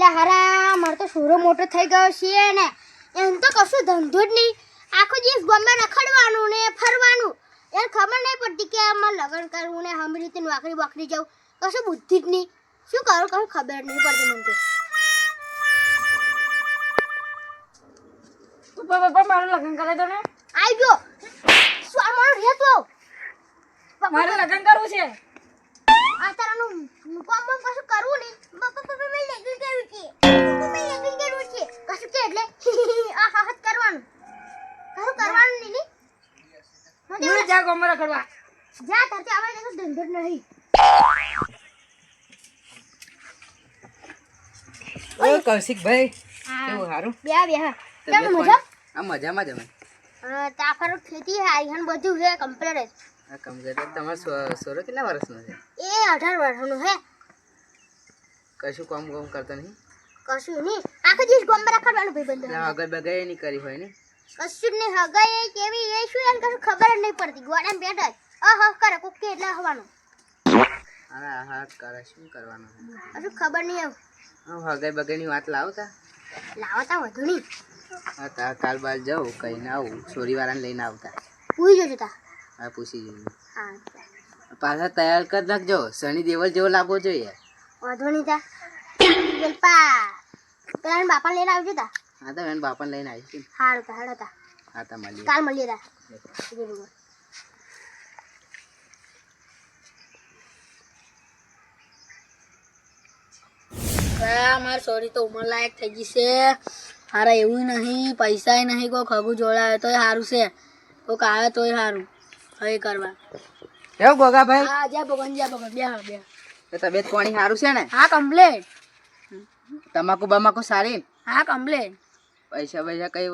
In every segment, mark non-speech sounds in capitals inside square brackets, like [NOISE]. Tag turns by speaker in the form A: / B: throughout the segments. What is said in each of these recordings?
A: એટલે હારા મારે તો છોરો મોટો થઈ ગયો છે ને. એમ તો કશું ધંધો જ નહીં. આખો દિવસ ગમે રખડવાનું ને ફરવાનું. એને ખબર નહીં પડતી કે આમાં લગ્ન કરવું ને હમ રીતે નોકરી બોકરી જવું. કશું બુદ્ધિ જ નહીં. શું કરું કશું ખબર નહીં પડતી મને તો.
B: પપ્પા મારું લગ્ન કરે તો ને.
A: આવી ગયો. શું આ મારો રહેતો
B: મારે લગ્ન કરવું છે.
A: આ તારાનું કોમ કશું કરવું નહીં પપ્પા પપ્પા મેં લગ્ન કરવું છે. પપ્પા મેં લગ્ન કરવું છે. કશું કે એટલે? [LAUGHS] આ હાથ કરવાનું. કશું કરવાનું નહીં નહીં મને
B: હું જા ગોમર રખડવા.
A: જા તારથી આવે તો ધંધો નહીં.
C: ઓય કૌશિકભાઈ
A: આ
C: કેવું સારું
A: બે બે હા. કેમ મજા?
C: આ મજામાં જ અમે.
A: તાફર ખેતી હારી બધું છે કમ્પ્લીટ
C: આ કમ્પ્યુટર તમારો સોરો કેટલા વર્ષનો છે?
A: એ અઢાર વર્ષનું હે.
C: કશું કામ કામ કરતો નહીં?
A: કશું નહીં. આખો દિવસ ગોમ્બે રખડવાનું ભાઈ બંધ.
C: આગળ બગાઈ નહીં કરી હોય ને?
A: કશું નહીં. હગાય એ કેવી એ શું એને કશું ખબર જ નહીં પડતી. ગોડા બેઠા જ અહ કરે કોક કેટલા એટલે હવાનું.
C: અરે હા કરે શું કરવાનું?
A: કશું ખબર નહીં આવ
C: હગાય બગાઈની વાત લાવતા?
A: લાવતા વધુ નહીં.
C: હા તા કાલ બાર જાઉં કહીને આવું. ચોરીવાળાને લઈને આવતા.
A: પૂછી જોજો તા.
C: હા પૂછી જોઈએ
A: હા
C: પાછા તૈયાર કરી નાખજો. સની દેવલ જેવો લાગવો જોઈએ.
A: વાંધો નહીં તા. પેલપા પેલા બાપા લઈને આવજો તા.
C: હા તો એને બાપાને લઈને આવીશું
A: હારું તા હાડો તા.
C: હા તા મળીએ.
A: કાલ મળીએ તા.
B: મારી સોરી તો ઉંમર લાયક થઈ ગઈ છે. હારા એવું નહીં પૈસા નહીં કોઈ ખગું જોડાવે તોય સારું છે. કોઈક આવે તોય સારું હવે કરવા.
C: કેવું ગોગાભાઈ
B: હા જા ભગવાન જા ભગવાન બે હા બે
C: તો તબિયત પાણી સારું છે ને?
B: હા કમ્પ્લેટ
C: તમાકુ બમાકુ સારી?
B: હા કમ્પ્લેટ
C: પૈસા પૈસા કઈ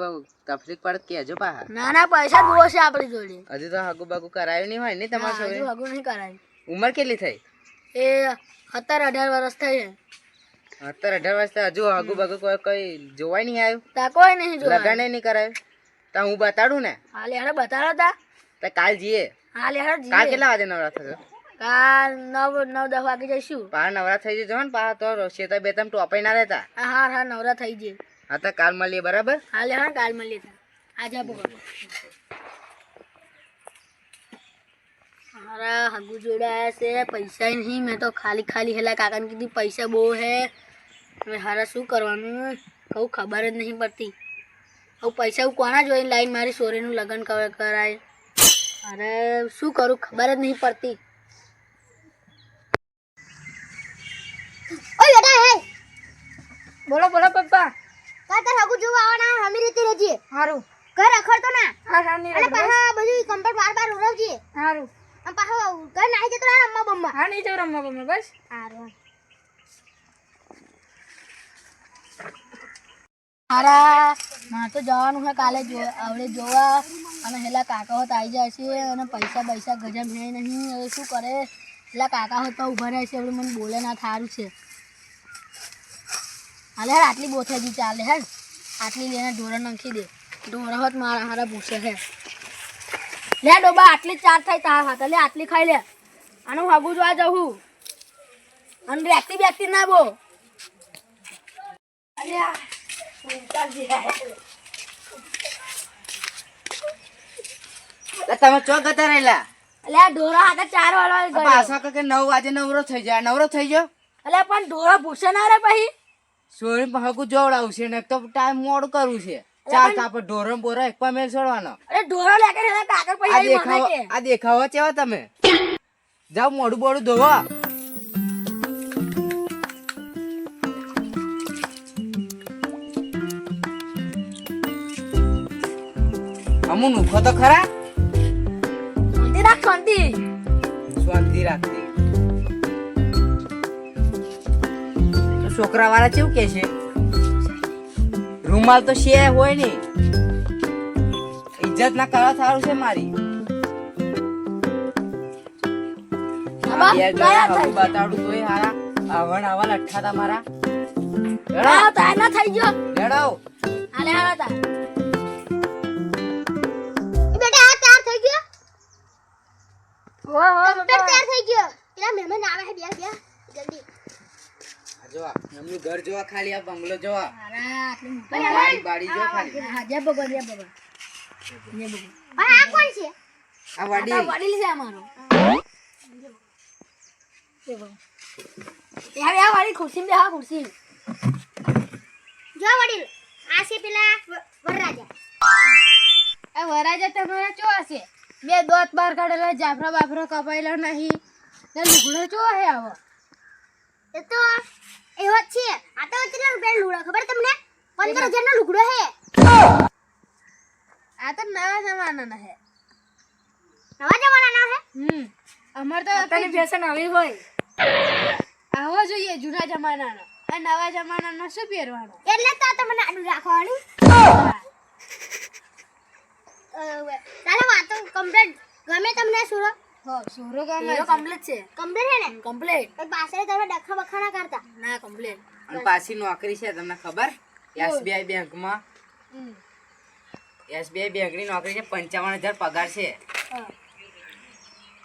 C: તકલીફ પડે તો કહેજો પાછા.
B: ના ના પૈસા દો છે આપણી જોડે.
C: હજી તો હગુ બગુ કરાયું નહીં હોય ને
B: હા,
C: તમારા
B: હજુ
C: છોકરી
B: હગું નહીં કરાયું.
C: ઉંમર કેટલી થઈ?
B: એ સત્તર અઢાર વર્ષ થઈ છે.
C: અત્યારે અઢાર વર્ષ હજુ હગુ બગુ કોઈ કઈ જોવાય નહીં આવ્યું?
B: તા કોઈ નહીં
C: લગન નહીં કરાયું? તો હું બતાડું ને?
B: હાલ યાર બતાડો તા.
C: તો કાલ જઈએ.
B: હાલ યાર
C: કાલ કેટલા વાગે નવરા થશે?
B: કાલ નવ નવ દસ વાગે જઈશું.
C: પાર નવરા થઈ જજો ને પા તો શેતા બે તમ ટોપાઈ ના રહેતા.
B: હા હા નવરા થઈ જઈએ.
C: હા તો કાલ મળીએ બરાબર?
B: હાલે કાલ મળીએ આજે આપો મારા હગુ જોડાયા છે પૈસા નહીં મેં તો ખાલી ખાલી હેલા કાકાને કીધી પૈસા બહુ હે. હવે હારા શું કરવાનું? કહું ખબર જ નહીં પડતી. હવે પૈસા હું કોના જોઈને લાઈન મારી સોરીનું લગ્ન કર- કરાય? અરે શું કરું? ખબર જ નહીં પડતી.
A: ઓય બેટા હે.
B: બોલો બોલો પપ્પા.
A: કાતર હગુ હગું જોવા આવવાના હમી રીતે રહેજે
B: સારું
A: ઘર રખડતો ના.
B: હા હા નહીં
A: અને પાછા બધું કમ્પ્લીટ બાર બાર ઉરવજે
B: સારું
A: અને પાછો ઘર નાહી જતો ના રમવા બમવા
B: હા નહીં જવું રમવા બમવા બસ
A: સારું
B: મારા મારે તો જવાનું છે કાલે આવડે જોવા. અને પેલા કાકા હોત આવી જાય છે અને પૈસા પૈસા ગજબ હે નહીં. હવે શું કરે? પેલા કાકા હોત તો ઊભા રહે છે હવે મને બોલે ના, થારું છે. હાલે હેડ આટલી બોથેજી ચાલે હે આટલી લઈને ઢોરા નાખી દે. ઢોરા હોત મારા હારા પૂછે છે. લે, ડોબા, આટલી ચાર થાય તાર હાથે. લે, આટલી ખાઈ લે. અને હું હગું જોવા જવું અને બેકતી બેકતી ના બો.
C: એટલે તમે ચો ગતા રહેલા
B: અલ્યા ઢોરો હાથે ચાર વાળો ગયો
C: પાછા કે નવ વાગે નવરો થઈ જાય. નવરો થઈ ગયો?
B: અલ્યા પણ ઢોરો ભૂસે ના રે પછી?
C: સોરી હગુ જોવડાવું છે ને તો ટાઈમ મોડ કરવું છે. ચાર તાપ ઢોરો બોરો એક પમેલ છોડવાનો.
B: અરે ઢોરો લે કે કાકર પછી
C: આ દેખાવ આ દેખાવ ચેવા તમે? જાઓ મોડું બોડું ધોવો. અમુ નુખો તો ખરા?
B: શાંતિ રાખ શાંતિ.
C: શાંતિ રાખતી છોકરા વાળા કેવું કે છે? રૂમાલ તો છે હોય ને. ઇજ્જત ના કરવા સારું છે મારી. બતાડું તોય હારા. આવણ આવા લઠ્ઠા
B: મારા. ના થઈ ગયો
C: લેડો
B: હાલે હાલે તા. હો
A: કમ્પ્લીટ તૈયાર થઈ ગયો. પેલા મહેમાન આવે છે બે બે જલ્દી.
C: જો એમનું ઘર જોવા ખાલી આ બંગલો જોવા.
B: હારા આટલું મોટું.
C: બારી બારી જો ખાલી.
B: હા જય ભગવાન જય ભગવાન. જય ભગવાન.
A: અને આ કોણ છે?
C: આ
B: આ
C: વડીલ
B: વડીલ છે અમારો. જય ભગવાન. યાર યાર વાળી ખુરશી બે હા ખુરશી.
A: જો વડીલ આ છે પેલા વરરાજા.
D: આ વરાજા તમારા ચો હશે બે દોત બાર કાઢેલા જાફરા બાફરા કપાયેલા નહીં. ને લુગડો જો હે આવો.
A: એ તો એવો જ છે. આ તો કેટલા રૂપિયા લુગડો? ખબર તમને? પંદર હજાર નો લુગડો હે.
D: આ તો નવા જમાનાના હે.
A: નવા જમાનાનો હે?
D: હમ. અમાર તો
B: તને ફેશન આવી હોય.
D: આવો જોઈએ જૂના જમાનાનો. આ નવા જમાનાનો શું પહેરવાનો?
A: એટલે તો તમને આડું રાખવાનું. અ, વાતો કમ્પ્લીટ ગમે તમને સુરો.
D: હો સુરો ગમે
B: કમ્પ્લીટ છે.
A: કમ્પ્લીટ હે ને?
B: કમ્પ્લીટ
A: પછી પાછળ તમે ડખા બખા ના કરતા.
B: ના કમ્પ્લીટ
C: અને પાછી નોકરી છે તમને ખબર? એસબીઆઈ બેંકમાં. એસબીઆઈ બેંકની નોકરી છે પંચાવન હજાર પગાર છે.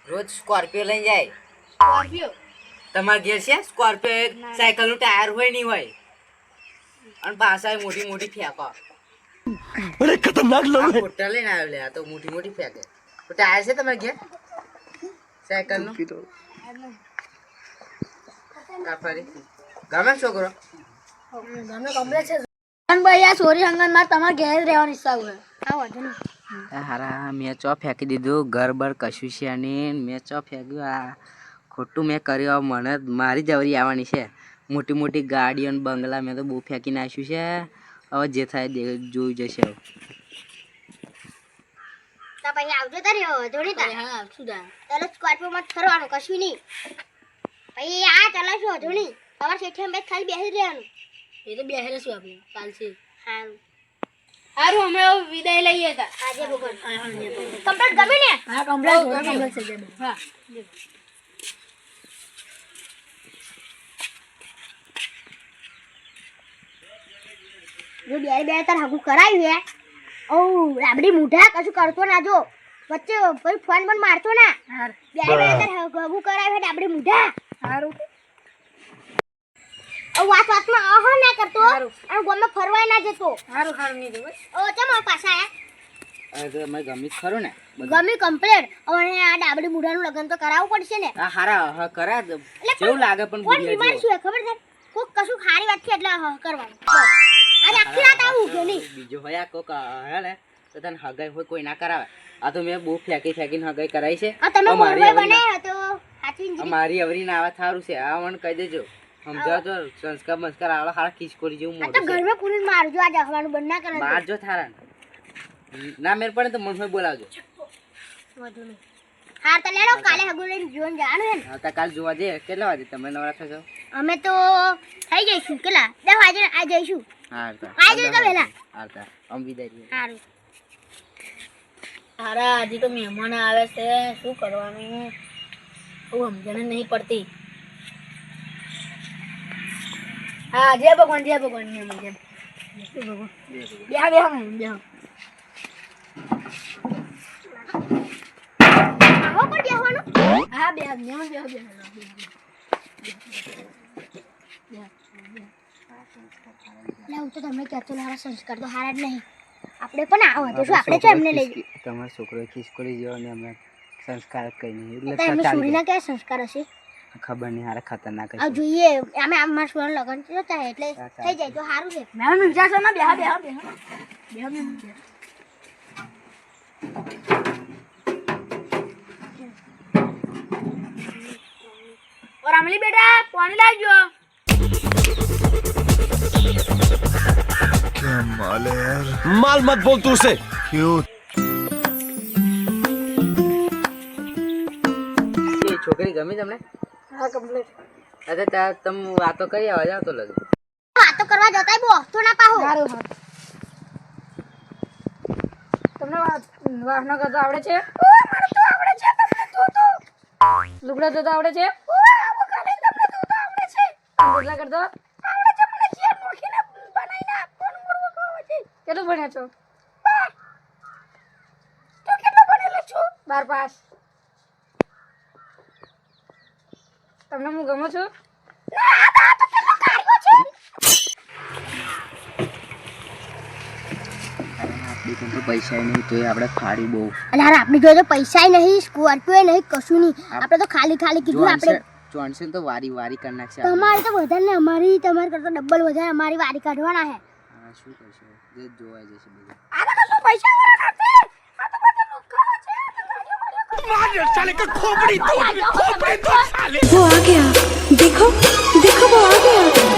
C: રોજ સ્કોર્પિયો લઈને જાય.
D: સ્કોર્પિયો?
C: તમારા ઘેર છે? સ્કોર્પિયો સાયકલ સાયકલનું ટાયર હોય નહીં હોય. અને પાછા મોટી મોટી ફેંકો. અરે ખતરનાક લોગ ફોટા લઈને આવ્યો લે આ તો મોટી મોટી ફેંકે તો ટાયર છે તમારા ઘેર? સાયકલનું કાફરી ગમે છોકરો
B: ગમે કમરે છે ભાઈ આ સોરી હંગનમાં તમારે ઘેર રહેવાની ઈચ્છા હોય.
A: હા વાંધો નહીં.
C: હારા મેં ચો ફેંકી દીધું. ઘર બર કશું છે નહીં. મેં ચો ફેંક્યું આ ખોટું મેં કર્યું. મને મારી જવરી આવવાની છે. મોટી મોટી ગાડીઓ બંગલા મેં તો બહુ ફેંકી નાખ્યું છે. હવે જે થાય જોઈ જશે હવે.
A: તો પછી આવજો તારે જોડી તારે.
B: હા આવશું તારે.
A: ચાલો સ્કોર્પિયો માં ફરવાનું કશું નહીં. પછી આ ચાલે વાંધો નહીં તમારે શેઠે અમે ખાલી બેસી રહેવાનું.
B: એ તો બેસે શું આપણે ચાલશે
A: સારું
D: સારું અમે વિદાય લઈએ તા
A: આજે ભગવાન. કમ્પ્લીટ ગમે ને?
B: હા કમ્પ્લીટ કમ્પ્લીટ છે
D: હા.
A: જો બે બે તાર હગું કરાવ્યું હે. ઓ રાબડી મુઢા કશું કરતો ના જો. વચ્ચે કોઈ ફોન પણ મારતો ના. બે બે તાર હગું કરાવ્યું હે રાબડી મુઢા.
B: સારું
A: ઓ વાત વાતમાં અહ ના કરતો. અને ગમે ફરવાય ના જતો.
B: સારું સારું નહીં જવું
A: ઓ ચમ પાછા આયા.
C: અમે ગમી ખરું ને
A: ગમી કમ્પ્લેટ અને આ ડાબડી મુઢાનું લગ્ન તો કરાવવું પડશે ને.
C: હા હારા હા કરા જેવું
A: એટલે
C: લાગે પણ
A: બીમાર શું ખબર છે? કોક કશું ખારી વાત છે એટલે હ કરવાનું. આવું
C: બીજો હોય કોક હે ને તો તને હગાઈ હોય કોઈ ના કરાવે. આ તો મેં બહુ ફેંકી ફેંકીને હગાઈ કરાવી છે.
A: મોરવાઈ
C: અવરી ના-
A: તો
C: આવા થારું છે. આ મને કહી દેજો. સમજાવજો સંસ્કાર બંસ્કાર આવડે હારા ખીચકોરી જેવું
A: તો ઘરમાં પૂરી મારજો આ જવાનું બંધ ના કરે
C: બહાર થારા ના મેર પડે તો મને બોલાવજો.
A: હા તો લેડો કાલે હગું લઈને જવાનું હે
C: હા તો કાલ જોવા જઈએ. કેટલા વાગે તમે નવરા થશો?
A: અમે તો થઈ જઈશું. કેટલા? દસ વાગે આ જઈશું.
C: હા તો. વિદાય
A: સારું
B: હારા. હજી તો મહેમાન આવે છે. શું કરવાનું? હું સમજણ જ નહીં પડતી. હા જય ભગવાન જય ભગવાન જય ભગવાન.
A: બે પણ બેસવાનું
B: હા બે બે બે
A: એટલે હું તો તમને કહેતો હારા સંસ્કાર તો હારા જ નહીં. આપણે પણ આવો તો શું આપણે તો એમને લઈ જઈએ.
C: તમારો છોકરો ખિસકોલી જેવો ને અમે સંસ્કાર કઈ નહીં એટલે
A: એમને સુરીના કયા સંસ્કાર હશે?
C: ખબર નહીં હારા ખતરનાક
A: આ જોઈએ અમે અમારા સુરણ લગ્ન થતા એટલે થઈ જાય તો સારું છે.
B: મહેમાન વિચારશો બેહા બેહા. બેહા બેહા બેહા. ઓ રામલી બેટા પાણી લાવજો
E: माल मत बोल तू उसे क्यों
C: એ છોકરી ગમી તમને
B: હા કમ્પ્લીટ
C: અરે ત્યાં તમે વાતો કરી આવા જાવ તો લગન
A: વાતો કરવા જતા બહુ હસતો ના પાહો
B: સારું હા તમને વાસણા કરતા આવડે છે લુગડા ધોતા આવડે છે રોટલા તમને હું ગમો છું?
C: પૈસા નહીં તો આપણે ફાડી બહુ
A: અરે આપણી જોડે પૈસા નહીં સ્કોર્પિયો નહીં કશું નહીં. આપણે તો ખાલી ખાલી કીધું આપડે
C: જોનસન તો વારી વારી કરી નાખશે
A: તમારે તો વધારે ને અમારી તમારે કરતા ડબલ વધારે અમારી વારી કાઢવાના હે
C: હા, શું કરશો જે જોવાઈ જશે બધું
E: खोपड़ी तोड़ खोपड़ी तोड़ साले
F: वो आ गया देखो देखो वो आ गया